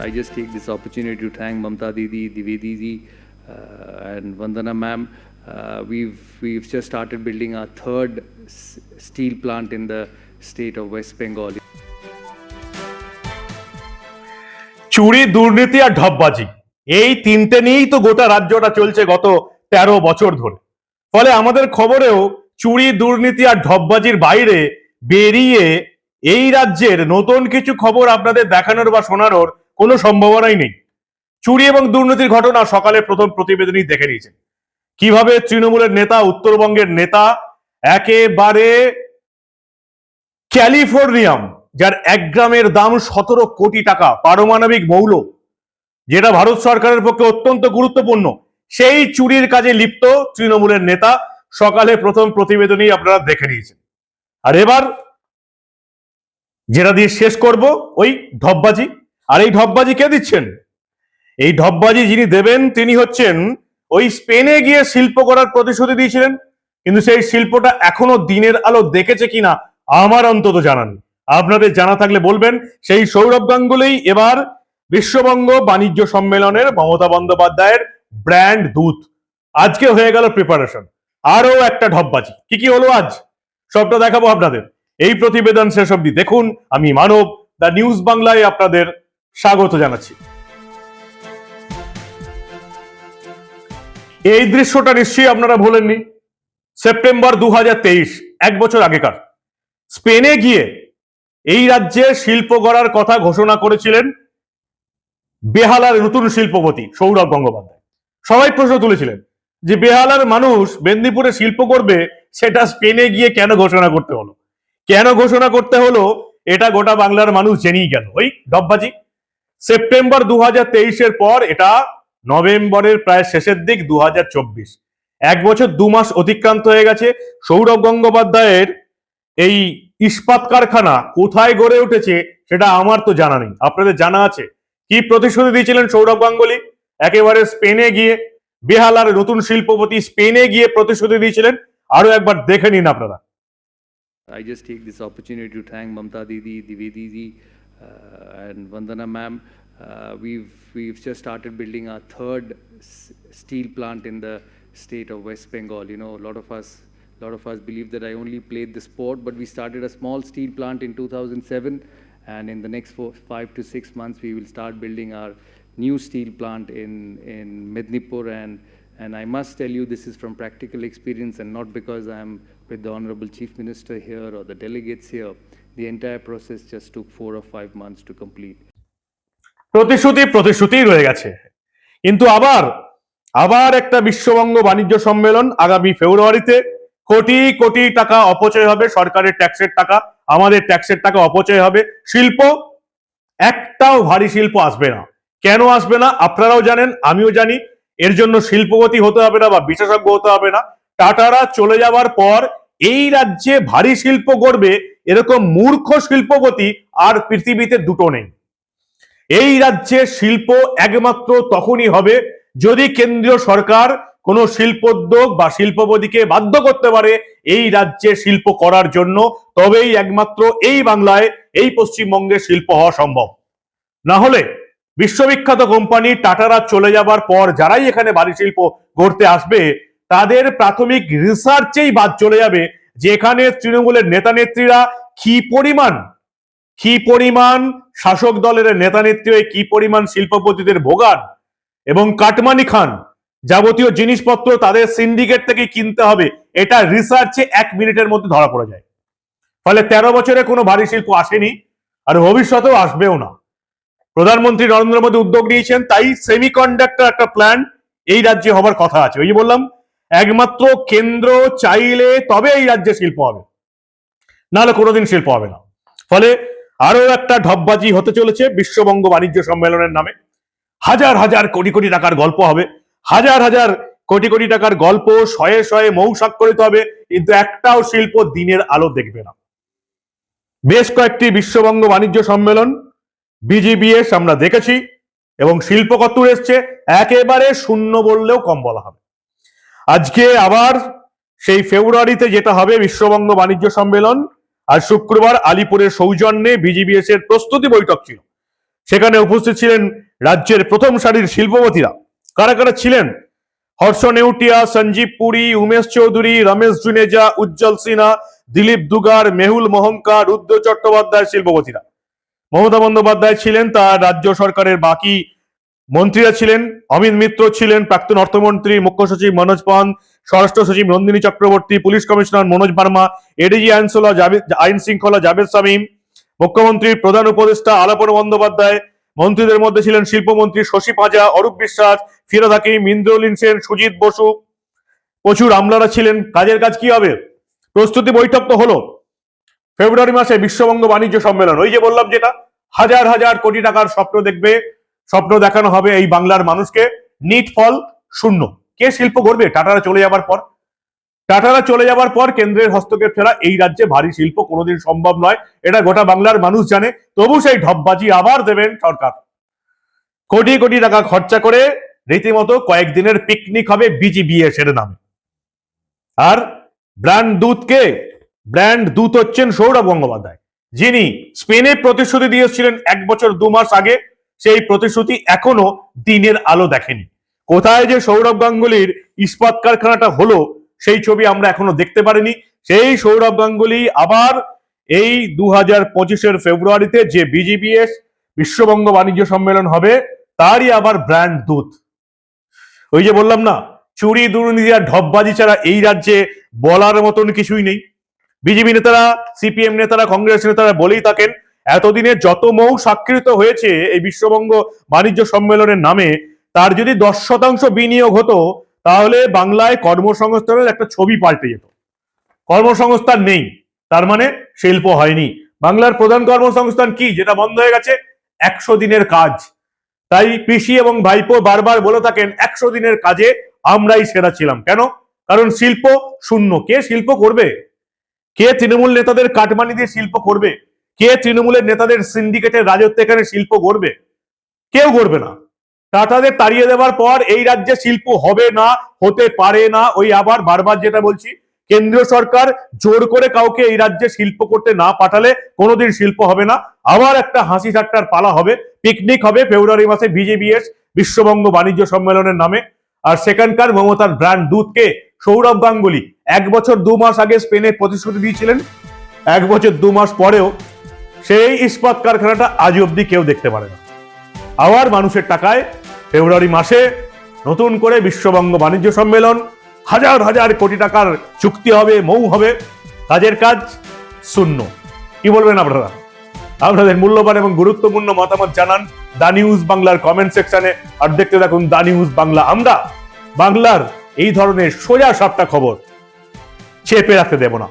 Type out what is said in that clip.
I just take this opportunity to thank Mamta Didi, Divedi ji, uh, and Vandana ma'am. Uh, we've we've just started building our third s- steel plant in the state of West Bengal. চুরি দুর্নীতি আর ঢপবাজি এই তিনটে নিয়েই তো গোটা রাজ্যটা চলছে গত তেরো বছর ধরে ফলে আমাদের খবরেও চুরি দুর্নীতি আর ঢপবাজির বাইরে বেরিয়ে এই রাজ্যের নতুন কিছু খবর আপনাদের দেখানোর বা শোনানোর কোনো সম্ভাবনাই নেই। চুরি এবং দুর্নীতির ঘটনা সকালে প্রথম প্রতিবেদনই দেখে নিয়েছেন। কীভাবে তৃণমূলের নেতা, উত্তরবঙ্গের নেতা, একেবারে ক্যালিফোর্নিয়াম, যার এক গ্রামের দাম সতেরো কোটি টাকা, পারমাণবিক মৌল, যেটা ভারত সরকারের পক্ষে অত্যন্ত গুরুত্বপূর্ণ, সেই চুরির কাজে লিপ্ত তৃণমূলের নেতা সকালে প্রথম প্রতিবেদনই আপনারা দেখে নিয়েছেন। আর এবার যেটা দিয়ে শেষ করব, ওই ঢপবাজি আর এই ঢপবাজি কে দিচ্ছেন? এই ঢপবাজি যিনি দেবেন, তিনি হচ্ছেন ওই স্পেনে গিয়ে শিল্প করার প্রতিশ্রুতি দিয়েছিলেন, কিন্তু সেই শিল্পটা এখনও দিনের আলো দেখেছে কিনা আমার অন্তত জানান। আপনাদের জানা থাকলে বলবেন, সেই সৌরভ গাঙ্গুলি এবার বিশ্ববঙ্গ বাণিজ্য সম্মেলনের মমতা বন্দ্যোপাধ্যায়ের ব্র্যান্ড দূত। আজকে হয়ে গেল প্রিপারেশন আরও একটা ঢপবাজি। কি কি হলো আজ? সবটা দেখাবো আপনাদের। এই প্রতিবেদন শেষ অবধি দেখুন। আমি মানব, দ্য নিউজ বাংলায় আপনাদের স্বাগত জানাচ্ছি। এই দৃশ্যটা নিশ্চয়ই আপনারা ভোলেননি। সেপ্টেম্বর দু এক বছর আগেকার। স্পেনে গিয়ে এই রাজ্যে শিল্প গড়ার কথা ঘোষণা করেছিলেন বেহালার নতুন শিল্পপতি সৌরভ গঙ্গোপাধ্যায়। সবাই প্রশ্ন তুলেছিলেন যে বেহালার মানুষ মেদিনীপুরে শিল্প করবে, সেটা স্পেনে গিয়ে কেন ঘোষণা করতে হলো? কেন ঘোষণা করতে হলো? এটা গোটা বাংলার মানুষ জেনেই গেল। ওই ডববাজি সেপ্টেম্বর দু এর পর এটা নভেম্বরের প্রায় শেষের দিক দু এক বছর দু মাস অতিক্রান্ত হয়ে গেছে। সৌরভ গঙ্গোপাধ্যায়ের এই ইস্পাত কারখানা কোথায় গড়ে উঠেছে সেটা আমার তো জানা নেই। আপনাদের জানা আছে। কি প্রতিশ্রুতি দিয়েছিলেন সৌরভ গাঙ্গুলি? একেবারে স্পেনে গিয়ে বেহালার নতুন শিল্পপতি স্পেনে গিয়ে প্রতিশ্রুতি দিয়েছিলেন। আরও একবার দেখে নিন আপনারা। I just take this opportunity to thank Mamta Didi, Divedi ji, uh, and Vandana ma'am. Uh, we've we've just started building our third steel plant in the state of West Bengal. You know, a lot of us, a lot of us believe that I only played the sport, but we started a small steel plant in 2007, and in the next four, five to six months, we will start building our new steel plant in in Mednipur and. And I must tell you, this is from practical experience and not because I'm with the Honorable Chief Minister here or the delegates here. The entire process just took four or five months to complete. প্রতিশ্রুতি প্রতিশ্রুতিই রয়ে গেছে। কিন্তু আবার আবার একটা বিশ্ববঙ্গ বাণিজ্য সম্মেলন আগামী ফেব্রুয়ারিতে কোটি কোটি টাকা অপচয় হবে, সরকারের ট্যাক্সের টাকা, আমাদের ট্যাক্সের টাকা অপচয় হবে। শিল্প, একটাও ভারী শিল্প আসবে না। কেন আসবে না? আপনারাও জানেন, আমিও জানি। এর জন্য শিল্পপতি হতে হবে না বা বিশেষজ্ঞ হতে হবে না। টাটারা চলে যাওয়ার পর এই রাজ্যে ভারী শিল্প গড়বে এরকম মূর্খ শিল্পপতি আর পৃথিবীতে দুটো নেই। এই রাজ্যে শিল্প একমাত্র তখনই হবে যদি কেন্দ্রীয় সরকার কোনো শিল্পোদ্যোগ বা শিল্পপতিকে বাধ্য করতে পারে এই রাজ্যে শিল্প করার জন্য, তবেই একমাত্র এই বাংলায়, এই পশ্চিমবঙ্গে শিল্প হওয়া সম্ভব। না হলে বিশ্ববিখ্যাত কোম্পানি টাটারা চলে যাবার পর যারাই এখানে বাড়ি শিল্প গড়তে আসবে তাদের প্রাথমিক রিসার্চেই বাদ চলে যাবে যে এখানে তৃণমূলের নেতা নেত্রীরা কি পরিমাণ কি পরিমাণ শাসক দলের নেতা নেত্রী হয়ে কি পরিমাণ শিল্পপতিদের ভোগান এবং কাটমানি খান যাবতীয় জিনিসপত্র তাদের সিন্ডিকেট থেকে কিনতে হবে, এটা রিসার্চে এক মিনিটের মধ্যে ধরা পড়ে যায়। ফলে তেরো বছরে কোনো ভারী শিল্প আসেনি আর ভবিষ্যতেও আসবেও না। প্রধানমন্ত্রী নরেন্দ্র মোদী উদ্যোগ নিয়েছেন, তাই সেমিকন্ডাক্টর একটা প্ল্যান এই রাজ্যে হবার কথা আছে। ওই বললাম একমাত্র কেন্দ্র চাইলে তবে এই রাজ্যে শিল্প হবে। নাহলে কোনোদিন শিল্প হবে না। ফলে আরও একটা ঢপবাজি হতে চলেছে বিশ্ববঙ্গ বাণিজ্য সম্মেলনের নামে। হাজার হাজার কোটি কোটি টাকার গল্প হবে। হাজার হাজার কোটি কোটি টাকার গল্প শয়ে শয়ে মৌ স্বাক্ষরিত হবে, কিন্তু একটাও শিল্প দিনের আলো দেখবে না। বেশ কয়েকটি বিশ্ববঙ্গ বাণিজ্য সম্মেলন বিজিবিএস আমরা দেখেছি এবং শিল্প কত এসছে। একেবারে শূন্য বললেও কম বলা হবে। আজকে আবার সেই ফেব্রুয়ারিতে যেটা হবে বিশ্ববঙ্গ বাণিজ্য সম্মেলন, আর শুক্রবার আলিপুরের সৌজন্যে বিজিবিএস এর প্রস্তুতি বৈঠক ছিল। সেখানে উপস্থিত ছিলেন রাজ্যের প্রথম সারির শিল্পপতিরা। কারা কারা ছিলেন? হর্ষ নেউটিয়া, সঞ্জীব পুরী, উমেশ চৌধুরী, রমেশ জুনেজা, উজ্জ্বল সিনহা, দিলীপ দুগার, মেহুল মহঙ্কার রুদ্র চট্টোপাধ্যায় শিল্পপতিরা। মমতা বন্দ্যোপাধ্যায় ছিলেন তার রাজ্য সরকারের বাকি মন্ত্রীরা ছিলেন, অমিত মিত্র ছিলেন, প্রাক্তন অর্থমন্ত্রী, মুখ্য সচিব মনোজ পান, স্বরাষ্ট্র সচিব Nandini Chakraborty, police commissioner Manoj Verma, ADG Javed আইন শৃঙ্খলা জাভেদ সামিম মুখ্যমন্ত্রীর প্রধান উপদেষ্টা আলাপন বন্দ্যোপাধ্যায়, মন্ত্রীদের মধ্যে ছিলেন শিল্পমন্ত্রী শশী পাঁজা অরূপ বিশ্বাস ফিরাদ হাকিম ইন্দ্রলীন সেন, সুজিত বসু, প্রচুর আমলারা ছিলেন। কাজের কাজ কি হবে? প্রস্তুতি বৈঠক তো হলো। ফেব্রুয়ারি মাসে বিশ্ববঙ্গ বাণিজ্য সম্মেলন। ওই যে বললাম যেটা, হাজার হাজার কোটি টাকার স্বপ্ন দেখবে স্বপ্ন দেখানো হবে এই বাংলার মানুষকে। নিট ফল শূন্য। কে শিল্প করবে? টাটারা চলে যাবার পর। টাটারা চলে যাবার পর কেন্দ্রের হস্তক্ষেপ ছাড়া এই রাজ্যে ভারী শিল্প কোনোদিন সম্ভব নয়। এটা গোটা বাংলার মানুষ জানে। তবু সেই ঢপবাজি আবার দেবেন সরকার। কোটি কোটি টাকা খরচা করে রীতিমতো কয়েকদিনের পিকনিক হবে বিজিবিএস এর নামে। আর ব্র্যান্ড দূতকে ব্র্যান্ড দূত হচ্ছেন সৌরভ গঙ্গোপাধ্যায়। যিনি স্পেনে প্রতিশ্রুতি দিয়েছিলেন এক বছর দু মাস আগে। সেই প্রতিশ্রুতি এখনও দিনের আলো দেখেনি। কোথায় যে সৌরভ গাঙ্গুলির ইস্পাত কারখানাটা হলো, সেই ছবি আমরা এখনও দেখতে পারিনি। সেই সৌরভ গাঙ্গুলি আবার এই দু হাজার পঁচিশের ফেব্রুয়ারিতে যে বিজিবিএস বিশ্ববঙ্গ বাণিজ্য সম্মেলন হবে, তারই আবার ব্র্যান্ড দূত। ওই যে বললাম না, চুরি, দুর্নীতি আর ঢপবাজি ছাড়া এই রাজ্যে বলার মতন কিছুই নেই। বিজেপি নেতারা, সিপিএম নেতারা, কংগ্রেস নেতারা বলেই থাকেন এতদিনে যত মৌ স্বাক্ষরিত হয়েছে এই বিশ্ববঙ্গ বাণিজ্য সম্মেলনের নামে, তার যদি দশ শতাংশ বিনিয়োগ হতো, তাহলে বাংলায় কর্মসংস্থানের একটা ছবি পাল্টে যেত। কর্মসংস্থান নেই, তার মানে শিল্প হয়নি। বাংলার প্রধান কর্মসংস্থান কি? যেটা বন্ধ হয়ে গেছে, একশো দিনের কাজ। তাই পিসি এবং ভাইপো বারবার বলে থাকেন, একশো দিনের কাজে আমরাই সেরা ছিলাম। কেন? কারণ শিল্প শূন্য। কে শিল্প করবে? কে তৃণমূল নেতাদের কাটমানি দিয়ে শিল্প করবে? কে তৃণমূলের নেতাদের সিন্ডিকেটের রাজত্ব এখানে শিল্প গড়বে? কেউ গড়বে না। টাটাদের তাড়িয়ে দেওয়ার পর এই রাজ্যে শিল্প হবে না, হতে পারে না। ওই আবার বারবার যেটা বলছি, কেন্দ্রীয় সরকার জোর করে কাউকে এই রাজ্যে শিল্প করতে না পাঠালে কোনোদিন শিল্প হবে না। আবার একটা হাসি ঠাট্টার পালা হবে। পিকনিক হবে ফেব্রুয়ারি মাসে বিজেবিএস বিশ্ববঙ্গ বাণিজ্য সম্মেলনের নামে। আর সেখানকার মমতার ব্র্যান্ড দূতকে সৌরভ গাঙ্গুলি এক বছর দু মাস আগে স্পেনে প্রতিশ্রুতি দিয়েছিলেন। এক বছর দু মাস পরেও সেই ইস্পাত কারখানাটা আজ অব্দি কেউ দেখতে পারে না। আবার মানুষের টাকায় ফেব্রুয়ারি মাসে নতুন করে বিশ্ববঙ্গ বাণিজ্য সম্মেলন, হাজার হাজার কোটি টাকার চুক্তি হবে, মৌ হবে, কাজের কাজ শূন্য। কি বলবেন আপনারা? আপনাদের মূল্যবান এবং গুরুত্বপূর্ণ মতামত জানান দা নিউজ বাংলার কমেন্ট সেকশনে, আর দেখতে থাকুন দা নিউজ বাংলা। আমরা বাংলার এই ধরনের সোজা সাপটা খবর চেপে রাখতে দেব না।